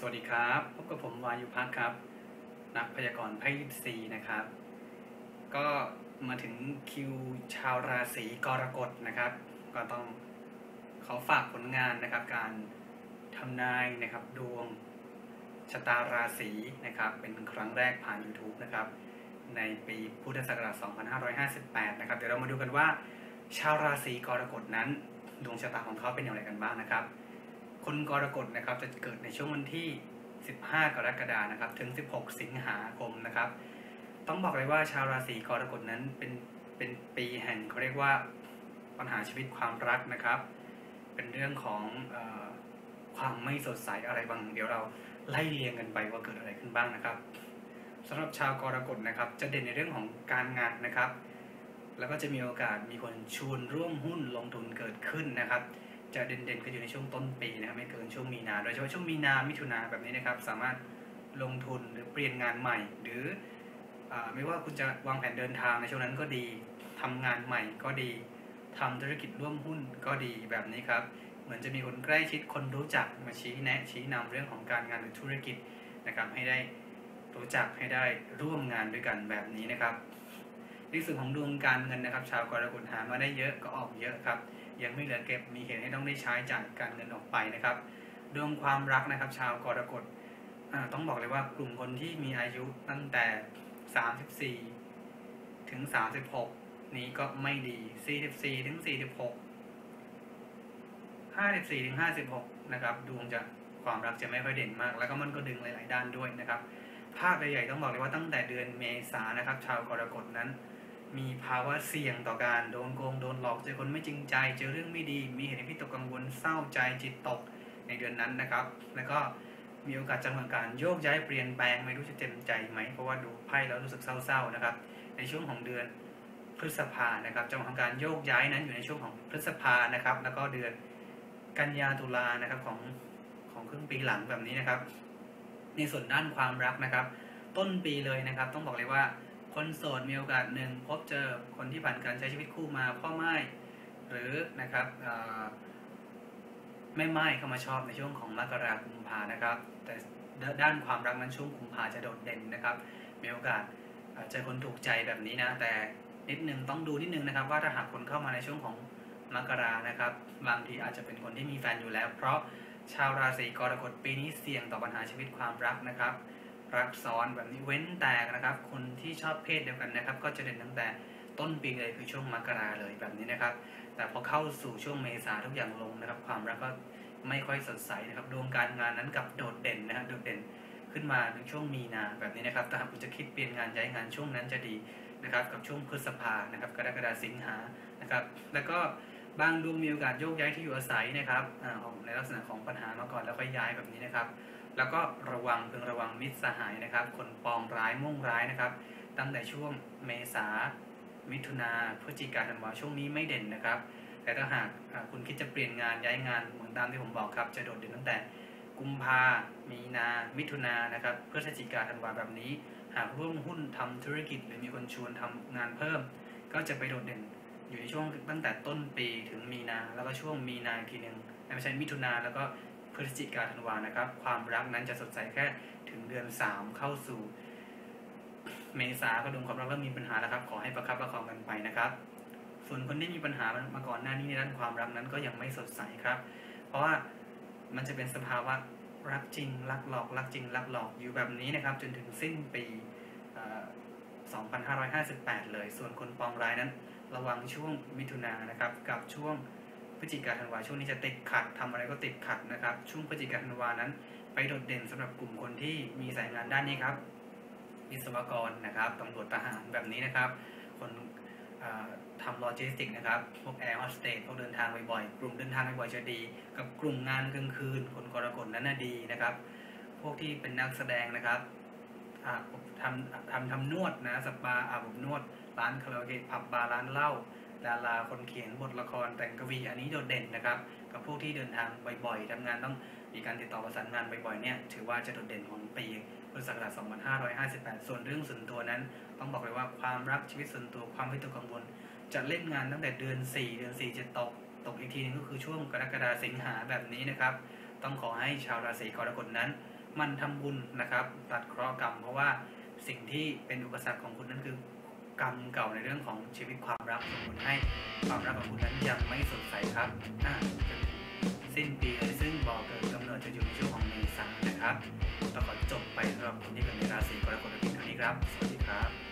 สวัสดีครับ พบกับผมวายุพักครับ นักพยากรณ์ไพ่ยิปซีนะครับ ก็มาถึงคิวชาวราศีกรกฎนะครับ ก็ต้องเขาฝากผลงานนะครับ การทำนายนะครับดวงชะตาราศีนะครับ เป็นครั้งแรกผ่าน YouTube นะครับ ในปีพุทธศักราช 2558 นะครับ เดี๋ยวเรามาดูกันว่า ชาวราศีกรกฎนั้น ดวงชะตาของเขาเป็นอย่างไรกันบ้างนะครับ คนกรกฎนะครับจะเกิดในช่วงวันที่ 15 กรกฎานะครับ ถึง 16 สิงหาคมนะครับ ต้องบอกเลยว่าชาวราศีกรกฎนั้นเป็นเป็นปีแห่งเขาเรียกว่าปัญหาชีวิตความรักนะครับ เป็นเรื่องของออความไม่สดใสอะไรบาง เดี๋ยวเราไล่เรียงกันไปว่าเกิดอะไรขึ้นบ้างนะครับสำหรับชาวกรกฎนะครับ จะเด่นในเรื่องของการงานนะครับ แล้วก็จะมีโอกาสมีคนชวนร่วมหุ้นลงทุนเกิดขึ้นนะครับ จะเด่นๆก็อยู่ในช่วงต้นปีนะครับไม่เกินช่วงมีนา โดยเฉพาะช่วงมีนา มิถุนาแบบนี้นะครับ สามารถลงทุนหรือเปลี่ยนงานใหม่ หรืออไม่ว่าคุณจะวางแผนเดินทางในช่วงนั้นก็ดีทำงานใหม่ก็ดีทำธุรกิจร่วมหุ้นก็ดีแบบนี้ครับ เหมือนจะมีคนใกล้ชิดคนรู้จักมาชี้แนะชี้นำเรื่องของการงานหรือธุรกิจนะครับให้ได้รู้จักให้ได้ร่วมงานด้วยกันแบบนี้นะครับในส่วนของดวงการเงินนะครับ ชาวกรกฎหามาได้เยอะก็ออกเยอะครับ ยังไม่เหลือเก็บมีเหตุให้ต้องได้ใช้จ่ายการเงินออกไปนะครับดวงความรักนะครับ ชาวกรกฎต้องบอกเลยว่ากลุ่มคนที่มีอายุตั้งแต่ 34 ถึง 36 นี้ก็ไม่ดี 44 ถึง 46 54 ถึง 56 นะครับ ดวงจะความรักจะไม่ค่อยเด่นมาก แล้วก็มันก็ดึงหลาย ๆ ด้านด้วยนะครับ ภาพใหญ่ๆต้องบอกเลยว่าตั้งแต่เดือนเมษานะครับ ชาวกรกฎนั้น มีภาวะเสี่ยงต่อการโดนโกงโดนหลอกเจอคนไม่จริงใจ เจอเรื่องไม่ดี มีเหตุให้พิตกกังวลเศร้าใจจิตตกในเดือนนั้นนะครับ แล้วก็มีโอกาสจังหวะการโยกย้ายเปลี่ยนแปลงไม่รู้จะเต็มใจไหมเพราะว่าดูไพ่แล้วรู้สึกเศร้าๆนะครับ ในช่วงของเดือนพฤษภานะครับจังหวะของการโยกย้ายนั้นอยู่ในช่วงของพฤษภานะครับ แล้วก็เดือนกันยาตุลานะครับของของครึ่งปีหลังแบบนี้นะครับ ในส่วนด้านความรักนะครับ ต้นปีเลยนะครับ ต้องบอกเลยว่า คนโสดมีโอกาสหนึ่งพบเจอคนที่ผ่านการใช้ชีวิตคู่มาพ่อไม้หรือนะครับแม่ไม้เข้ามาชอบในช่วงของมกราคมกุมภานะครับ แต่ด้านความรักนั้นช่วงกุมภาจะโดดเด่นนะครับ มีโอกาสเจอคนถูกใจแบบนี้นะ แต่นิดนึงต้องดูนิดนึงนะครับ ว่าถ้าหากคนเข้ามาในช่วงของมกรานะครับ บางทีอาจจะเป็นคนที่มีแฟนอยู่แล้ว เพราะชาวราศีกรกฎปีนี้เสี่ยงต่อปัญหาชีวิตความรักนะครับ รักซ้อนแบบนี้เว้นแตกนะครับ คนที่ชอบเพศเดียวกันนะครับ ก็จะเด่นตั้งแต่ต้นปีเลยคือช่วงมกราเลยแบบนี้นะครับ แต่พอเข้าสู่ช่วงเมษาทุกอย่างลงนะครับ ความรักก็ไม่ค่อยสดใสนะครับดวงการงานนั้นกับโดดเด่นนะครับโดดเด่นขึ้นมาในช่วงมีนาแบบนี้นะครับถ้าหากคุณจะคิดเปลี่ยนงานย้ายงานช่วงนั้นจะดีนะครับ กับช่วงพฤษภานะครับกรกฎาสิงหานะครับ แล้วก็ บางดวงมีโอกาสโยกย้ายที่อยู่อาศัยนะครับในลักษณะของปัญหามาก่อนแล้วค่อยย้ายแบบนี้นะครับ แล้วก็ระวังเพึงระวังมิตรสหายนะครับ คนปองร้ายมุ่งร้ายนะครับ ตั้งแต่ช่วงเมษามิถุนาพฤศจิกาธันวาช่วงนี้ไม่เด่นนะครับ แต่ถ้าหากคุณคิดจะเปลี่ยนงานย้ายงานเหมือนตามที่ผมบอกครับ จะโดดเด่นตั้งแต่กุมภา มีนา มิถุนานะครับพฤศจิกาธันวาแบบนี้ หากร่วมหุ้นทำธุรกิจหรือมีคนชวนทำงานเพิ่ม ก็จะไปโดดเด่น อยู่ในช่วงตั้งแต่ต้นปีถึงมีนาแล้วก็ช่วงมีนาทีหนึ่งไม่ใช่มิถุนาแล้วก็พฤศจิกาธันวานะครับ ความรักนั้นจะสดใสแค่ถึงเดือนสามเข้าสู่ เมษาก็ดูความรักเริ่มมีปัญหาแล้วครับ ขอให้ประคับประคองกันไปนะครับ ส่วนคนที่มีปัญหามาก่อนหน้านี้ในด้านความรักนั้นก็ยังไม่สดใสครับ เพราะว่ามันจะเป็นสภาวะรักจริง รักหลอกรักจริง รักหลอกอยู่แบบนี้นะครับ จนถึงสิ้นปี 2558 เลย ส่วนคนปองร้ายนั้น ระวังช่วงมิถุนายนนะครับ กับช่วงพฤศจิกาธันวาช่วงนี้จะติดขัดทำอะไรก็ติดขัดนะครับ ช่วงพฤศจิกาธันวานั้น ไปโดดเด่นสำหรับกลุ่มคนที่มีสายงานด้านนี้ครับวิศวกรนะครับตำรวจทหารแบบนี้นะครับ คนทำโลจิสติกนะครับ พวกแอร์โฮสเตสพวกเดินทางบ่อยๆ กลุ่มเดินทางบ่อยๆจะดี กับกลุ่มงานกลางคืน คนกรกฎนั้นน่ะดีนะครับ พวกที่เป็นนักแสดงนะครับ อาบทำทำทำนวดนะสปาอาบอบนวด ร้านคาราโอเกะผับบาร์ร้านเหล้าดาราคนเขียนบทละครแต่งกวีอันนี้โดดเด่นนะครับ กับพวกที่เดินทางบ่อยๆทำงานต้องมีการติดต่อประสานงานบ่อยๆเนี่ยถือว่าจะโดดเด่นของปีพุทธศักราช2558 ส่วนเรื่องส่วนตัวนั้น ต้องบอกเลยว่าความรักชีวิตส่วนตัวความวิตกกังวล จะเล่นงานตั้งแต่เดือน 4 เดือน 4 จะตกตกอีกทีนึงก็คือช่วงกรกฎาสิงหาแบบนี้นะครับ ต้องขอให้ชาวราศีกรกฎนั้น มันทำบุญนะครับ ตัดเคราะห์กรรม เพราะว่าสิ่งที่เป็นอุปสรรคของคุณนั่นคือกรรมเก่าในเรื่องของชีวิตความรักส่งผลให้ความรักของคุณนั้นยังไม่สดใสครับอะสิ้นปีเลยซึ่งบอกเกิดกำเนิดจะอยู่ในช่วงของเมษานะครับต้องขอจบไปสำหรับคนที่เกิดในราศีกรกฎเพียงเท่านี้ครับ สวัสดีครับ